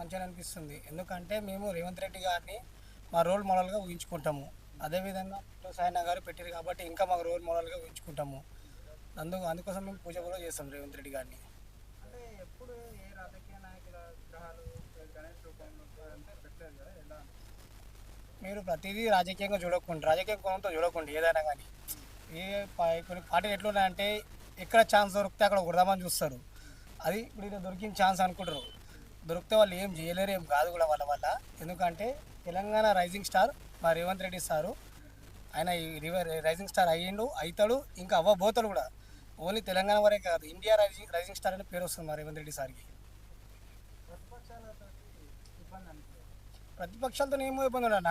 మంచిగా అనిపిస్తుంది ఎందుకంటే మేము రేవంత్ రెడ్డి గారిని మా రోల్ మోడల్గా ఊహించుకుంటాము. అదేవిధంగా పుట్ట సాయన గారు పెట్టారు కాబట్టి ఇంకా మాకు రోల్ మోడల్గా ఊహించుకుంటాము. అందుకు అందుకోసం మేము పూజ కూడా చేస్తాం రేవంత్ రెడ్డి గారిని. అంటే ఎప్పుడు ఏ రాజకీయ నాయకుల విగ్రహాలు గణేష్ రూపంలో అంటే పెట్టలేదు కదా ఎలా? మీరు ప్రతిదీ రాజకీయంగా చూడకండి రాజకీయ కోణంతో చూడకండి ఏదైనా కానీ. ఏ కొన్ని పార్టీలు ఎట్లున్నాయంటే ఎక్కడ ఛాన్స్ దొరికితే అక్కడ కొడదామని చూస్తారు. అది ఇప్పుడు ఇది దొరికిన ఛాన్స్ అనుకుంటారు. దొరికితే వాళ్ళు ఏం చేయలేరు ఏం కాదు కూడా వాళ్ళ వల్ల. ఎందుకంటే తెలంగాణ రైజింగ్ స్టార్ మా రేవంత్ రెడ్డి సారు. ఆయన రివర్ రైజింగ్ స్టార్ అయ్యిండు అవుతాడు ఇంకా అవ్వబోతాడు కూడా. ఓన్లీ తెలంగాణ వరే కాదు ఇండియా రైజింగ్ రైజింగ్ స్టార్ అనే పేరు వస్తుంది మా రేవంత్ రెడ్డి సార్కి. ప్రతిపక్షాలతో ఏమో ఇబ్బంది అన్న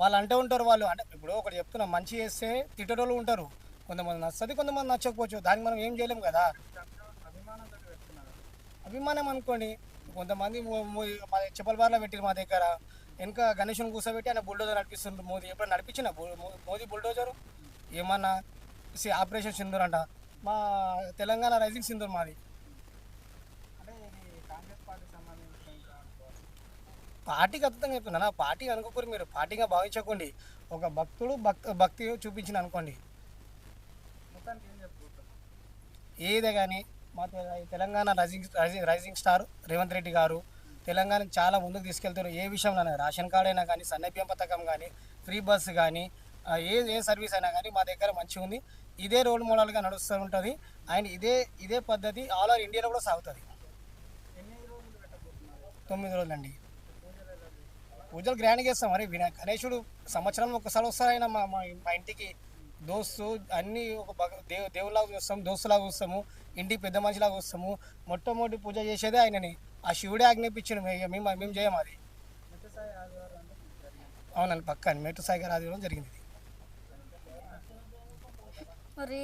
వాళ్ళు అంటూ ఉంటారు వాళ్ళు. అంటే ఇప్పుడు ఒకటి చెప్తున్నా మంచి చేస్తే తిట్టేటోళ్ళు ఉంటారు. కొంతమంది నచ్చది కొంతమంది నచ్చకపోవచ్చు. దానికి మనం ఏం చేయలేం కదా. అభిమానం అనుకోండి. కొంతమంది చెప్పల బార్లో పెట్టారు మా దగ్గర. వెనక గణేష్ని కూర్చోబెట్టి ఆయన బుల్డోజర్ నడిపిస్తుండ్రు. మోదీ ఎప్పుడు నడిపించిన? మోదీ బుల్డోజరు? ఏమన్నా? సి ఆపరేషన్ సింధూర్ అంట. మా తెలంగాణ రైజింగ్ సింధూర్ మాది. పార్టీకి అతీతంగా చెప్తున్నా. పార్టీ అనుకోకూరి మీరు. పార్టీగా భావించకండి. ఒక భక్తుడు భక్తి భక్తి చూపించిన అనుకోండి. ఏదే కానీ మా Telangana rising rising rising star Revanth Reddy గారు తెలంగాణ చాలా ముందుకు తీసుకెళ్తారు ఏ విషయంలో రేషన్ కార్డ్ అయినా కానీ సన్నభ్యం పథకం కానీ ఫ్రీ బస్సు కానీ ఏ ఏ సర్వీస్ అయినా కానీ మా దగ్గర మంచిగా ఉంది. ఇదే రోల్ మోడల్గా నడుస్తూ ఉంటుంది. అండ్ ఇదే ఇదే పద్ధతి ఆల్ ఓవర్ ఇండియాలో కూడా సాగుతుంది. రోజులు తొమ్మిది రోజులండి. పూజలు గ్రాండ్గా చేస్తాం. మరి వినాయక గణేశుడు సంవత్సరం ఒకసారి వస్తారైనా మా మా ఇంటికి. దోస్తు అన్నీ ఒక దేవు దేవులాగా చూస్తాం దోస్తులాగా చూస్తాము ఇంటికి పెద్ద మనిషిలాగా వస్తాము మొట్టమొదటి పూజ చేసేదే ఆయనని. ఆ శివుడే ఆజ్ఞాపించాడు మేము మేము చేయము అది. అవునండి పక్క మెట్టు సాయి గారు ఆదివారం జరిగింది మరి